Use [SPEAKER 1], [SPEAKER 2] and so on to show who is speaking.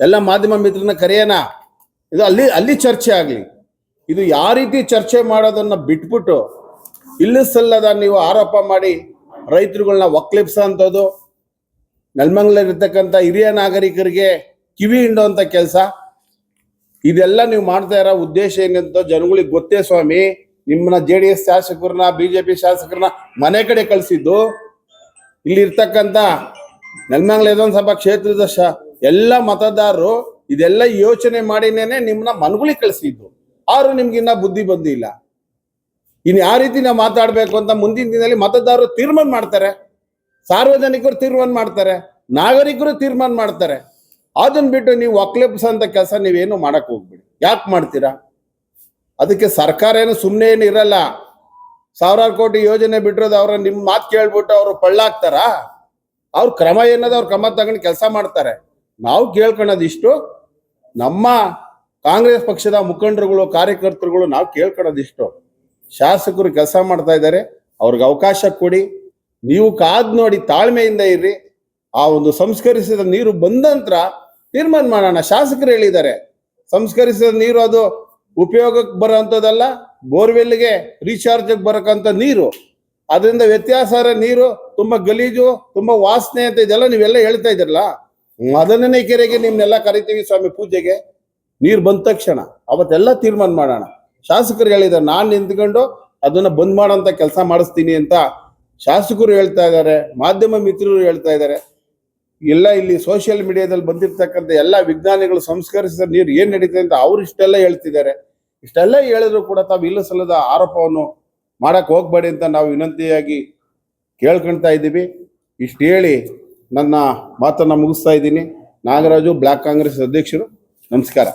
[SPEAKER 1] ಎಲ್ಲ ಮಾಧ್ಯಮ ಮಿತ್ರನ ಕರೆಯೋಣ ಇದು ಅಲ್ಲಿ ಅಲ್ಲಿ ಚರ್ಚೆ ಆಗಲಿ. ಇದು ಯಾವ ರೀತಿ ಚರ್ಚೆ ಮಾಡೋದನ್ನ ಬಿಟ್ಬಿಟ್ಟು ಇಲ್ಲಿ ಸಲ್ಲದ ನೀವು ಆರೋಪ ಮಾಡಿ ರೈತರುಗಳನ್ನ ಒಕ್ಲಿಪ್ಸ ಅಂತದ್ದು ನೆಲಮಂಗ್ಲಲ್ಲಿರ್ತಕ್ಕಂಥ ಹಿರಿಯ ನಾಗರಿಕರಿಗೆ ಕಿವಿ ಹಿಂಡುವಂತ ಕೆಲಸ. ಇದೆಲ್ಲ ನೀವು ಮಾಡ್ತಾ ಇರೋ ಉದ್ದೇಶ ಏನಂತ ಜನಗಳಿಗೆ ಗೊತ್ತೇ ಸ್ವಾಮಿ. ನಿಮ್ಮನ್ನ ಜೆ ಡಿ ಎಸ್ ಶಾಸಕರನ್ನ ಬಿಜೆಪಿ ಶಾಸಕರನ್ನ ಮನೆ ಕಡೆ ಕಳಿಸಿದ್ದು. ಇಲ್ಲಿ ಇರ್ತಕ್ಕಂಥ ನೆಲಮಂಗಲ ವಿಧಾನಸಭಾ ಕ್ಷೇತ್ರದ ಶ ಎಲ್ಲ ಮತದಾರರು ಇದೆಲ್ಲ ಯೋಚನೆ ಮಾಡಿನೇನೆ ನಿಮ್ಮನ್ನ ಮನಗುಳಿ ಕಳಿಸಿದ್ದು. ಆದ್ರೂ ನಿಮ್ಗೆ ಇನ್ನ ಬುದ್ಧಿ ಬಂದಿಲ್ಲ. ಇನ್ನು ಯಾವ ರೀತಿ ನಾವು ಮಾತಾಡ್ಬೇಕು ಅಂತ ಮುಂದಿನ ದಿನದಲ್ಲಿ ಮತದಾರರು ತೀರ್ಮಾನ ಮಾಡ್ತಾರೆ. ಸಾರ್ವಜನಿಕರು ತೀರ್ಮಾನ ಮಾಡ್ತಾರೆ. ನಾಗರಿಕರು ತೀರ್ಮಾನ ಮಾಡ್ತಾರೆ. ಅದನ್ನ ಬಿಟ್ಟು ನೀವು ಒಕ್ಲೆಪ್ಸ್ ಅಂತ ಕೆಲಸ ನೀವೇನು ಮಾಡಕ್ ಹೋಗ್ಬಿಡಿ. ಯಾಕೆ ಮಾಡ್ತೀರಾ? ಅದಕ್ಕೆ ಸರ್ಕಾರ ಏನು ಸುಮ್ಮನೆ ಏನು ಇರಲ್ಲ. ಸಾವಿರಾರು ಕೋಟಿ ಯೋಜನೆ ಬಿಟ್ಟಿರೋದು ಅವ್ರ ನಿಮ್ ಮಾತು ಕೇಳ್ಬಿಟ್ಟು ಅವರು ಪಳ್ಳಾಗ್ತಾರ ಅವ್ರ ಕ್ರಮ ಏನದ ಅವ್ರ ಕ್ರಮ ತಗೊಂಡು ಕೆಲಸ ಮಾಡ್ತಾರೆ. ನಾವು ಕೇಳ್ಕೊಳೋದು ಇಷ್ಟು ನಮ್ಮ ಕಾಂಗ್ರೆಸ್ ಪಕ್ಷದ ಮುಖಂಡರುಗಳು, ಕಾರ್ಯಕರ್ತರುಗಳು ನಾವು ಕೇಳ್ಕೊಳ್ಳೋದು ಇಷ್ಟು ಶಾಸಕರು ಕೆಲಸ ಮಾಡ್ತಾ ಇದ್ದಾರೆ, ಅವ್ರಿಗೆ ಅವಕಾಶ ಕೊಡಿ. ನೀವು ಕಾದ್ ನೋಡಿ ತಾಳ್ಮೆಯಿಂದ ಇರ್ರಿ. ಆ ಒಂದು ಸಂಸ್ಕರಿಸಿದ ನೀರು ಬಂದ ನಂತರ ತೀರ್ಮಾನ ಮಾಡೋಣ. ಶಾಸಕರು ಹೇಳಿದ್ದಾರೆ, ಸಂಸ್ಕರಿಸಿದ ನೀರು ಅದು ಉಪಯೋಗಕ್ಕೆ ಬರೋಂಥದ್ದಲ್ಲ, ಬೋರ್ವೆಲ್ಗೆ ರೀಚಾರ್ಜ್ ಬರಕಂತ ನೀರು. ಅದರಿಂದ ವ್ಯತ್ಯಾಸ ನೀರು, ತುಂಬಾ ಗಲೀಜು, ತುಂಬಾ ವಾಸನೆ ಅಂತ ಇದೆಲ್ಲ ನೀವೆಲ್ಲ ಹೇಳ್ತಾ ಇದ್ರಲ್ಲ ಮೊದಲನೇ ಕೆರೆಗೆ ನಿಮ್ನೆಲ್ಲ ಕರಿತೀವಿ ಸ್ವಾಮಿ ಪೂಜೆಗೆ. ನೀರು ಬಂದ ತಕ್ಷಣ ಅವತ್ತೆಲ್ಲ ತೀರ್ಮಾನ ಮಾಡೋಣ. ಶಾಸಕರು ಹೇಳಿದ್ದಾರೆ ನಾನು ನಿಂತ್ಕೊಂಡು ಅದನ್ನ ಬಂದ್ ಮಾಡೋಂತ ಕೆಲಸ ಮಾಡಿಸ್ತೀನಿ ಅಂತ ಶಾಸಕರು ಹೇಳ್ತಾ ಇದ್ದಾರೆ, ಮಾಧ್ಯಮ ಮಿತ್ರರು ಹೇಳ್ತಾ ಇದ್ದಾರೆ. ಎಲ್ಲ ಇಲ್ಲಿ ಸೋಷಿಯಲ್ ಮೀಡಿಯಾದಲ್ಲಿ ಬಂದಿರ್ತಕ್ಕಂಥ ಎಲ್ಲ ವಿಜ್ಞಾನಿಗಳು ಸಂಸ್ಕರಿಸಿದ ನೀರು ಏನ್ ನಡೀತದೆ ಅಂತ ಅವ್ರು ಇಷ್ಟೆಲ್ಲ ಹೇಳ್ತಿದ್ದಾರೆ. ಇಷ್ಟೆಲ್ಲ ಹೇಳಿದ್ರು ಕೂಡ ತಾವು ಇಲ್ಲ ಸಲ್ಲದ ಆರೋಪವನ್ನು ಮಾಡಕ್ ಹೋಗ್ಬೇಡಿ ಅಂತ ನಾವು ವಿನಂತಿಯಾಗಿ ಕೇಳ್ಕೊಳ್ತಾ ಇದ್ದೀವಿ. ಇಷ್ಟು ಹೇಳಿ ನನ್ನ ಮಾತನ್ನ ಮುಗಿಸ್ತಾ ಇದ್ದೀನಿ. ನಾಗರಾಜು ಬ್ಲಾಕ್ ಕಾಂಗ್ರೆಸ್ ಅಧ್ಯಕ್ಷರು ನಮಸ್ಕಾರ.